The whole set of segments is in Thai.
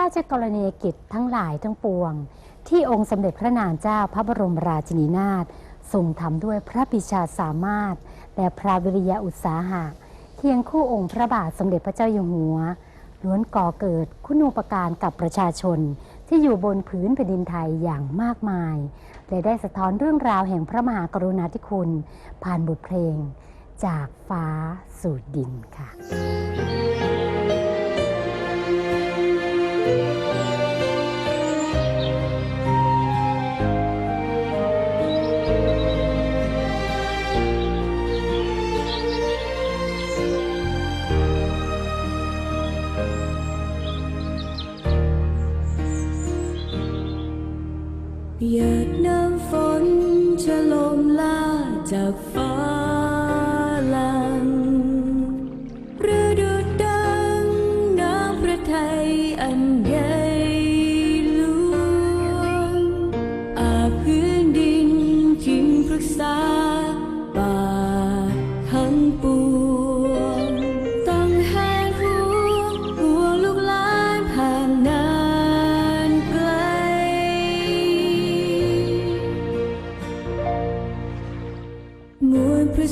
ราชกรณียกิจทั้งหลายทั้งปวง ที่องค์สมเด็จพระนางเจ้าพระบรมราชินีนาถทรงทำด้วยพระปิชาสามารถ และพระวิริยะอุตสาหะเทียงคู่องค์พระบาทสมเด็จพระเจ้าอยู่หัว ล้วนก่อเกิดคุณูปการกับประชาชน ที่อยู่บนพื้นแผ่นดินไทยอย่างมากมาย และได้สะท้อนเรื่องราวแห่งพระมหากรุณาธิคุณ ผ่านบทเพลง จากฟ้าสู่ดินค่ะ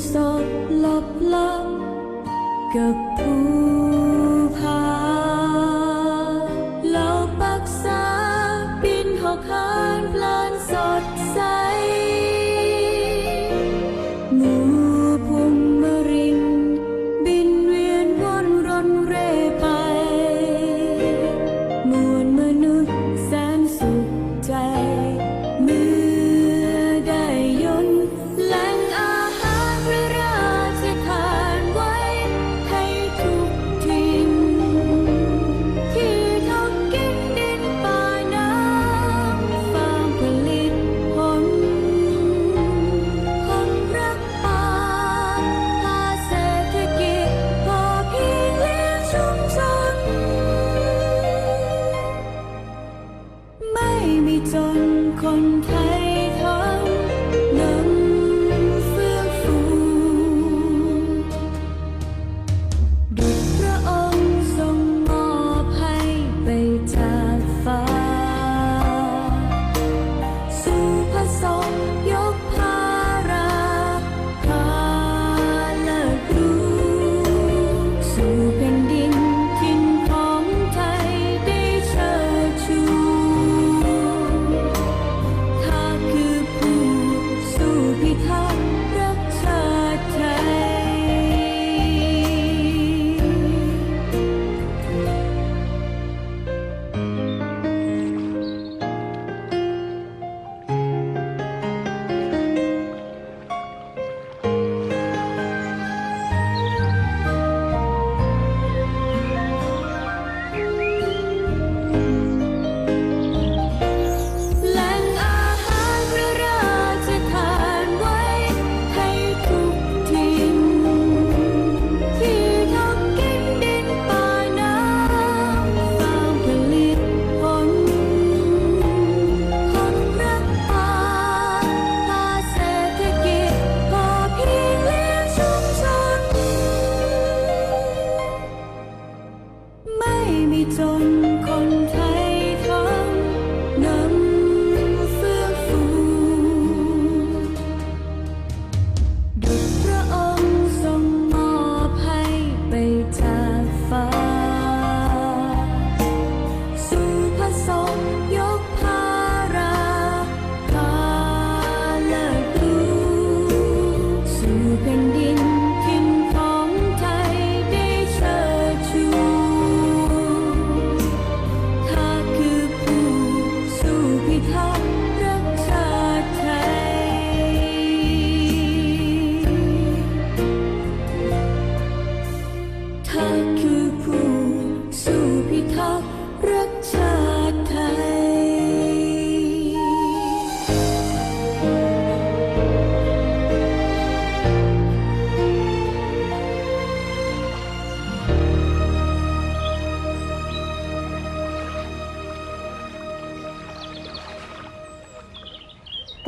十粒粒腳杯。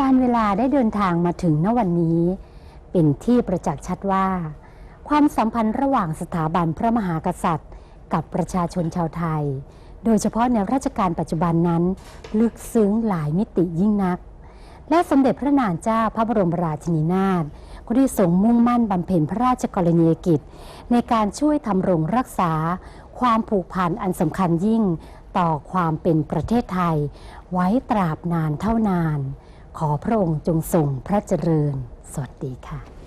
การเวลาได้เดินทางมาถึงณวันนี้ เป็นที่ประจักษ์ชัดว่า ความสัมพันธ์ระหว่างสถาบันพระมหากษัตริย์ กับประชาชนชาวไทย โดยเฉพาะในราชการปัจจุบันนั้น ลึกซึ้งหลายมิติยิ่งนัก และสมเด็จพระนางเจ้าพระบรมราชินีนาถก็ได้ทรงมุ่งมั่นบำเพ็ญพระราชกรณียกิจ ในการช่วยทำรงรักษา ความผูกพันอันสำคัญยิ่งต่อความเป็นประเทศไทย ไว้ตราบนานเท่านานาน ขอพระองค์จงทรงพระเจริญ สวัสดีค่ะ